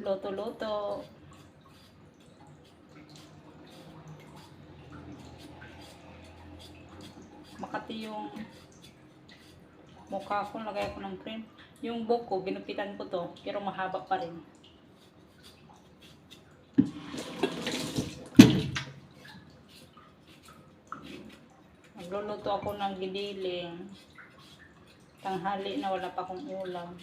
Luto-luto. Makati yung mukha ko, lagay ko ng cream. Yung buko, binupitan ko to, pero mahaba pa rin. Nagluluto ako ng gidiling. Tanghali na wala pa akong ulam.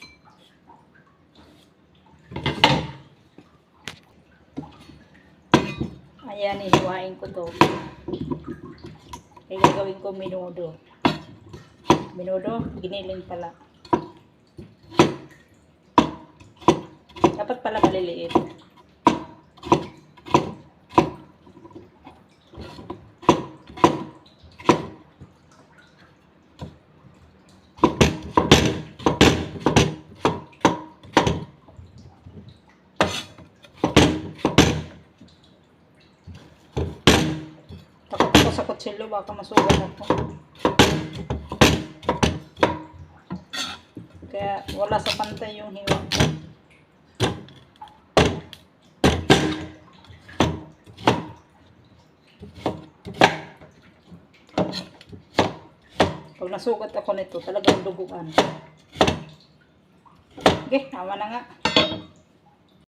Ayan, ihiwain ko to. Kaya gagawin ko minudo. Minudo, giniling pala. Dapat pala maliliit. Takot ako sa kutsilyo, baka masugat ako. Kaya wala sa pantay yung hiwa ko. Pag nasugat ako nito, talagang duguan. Okay, tama na nga.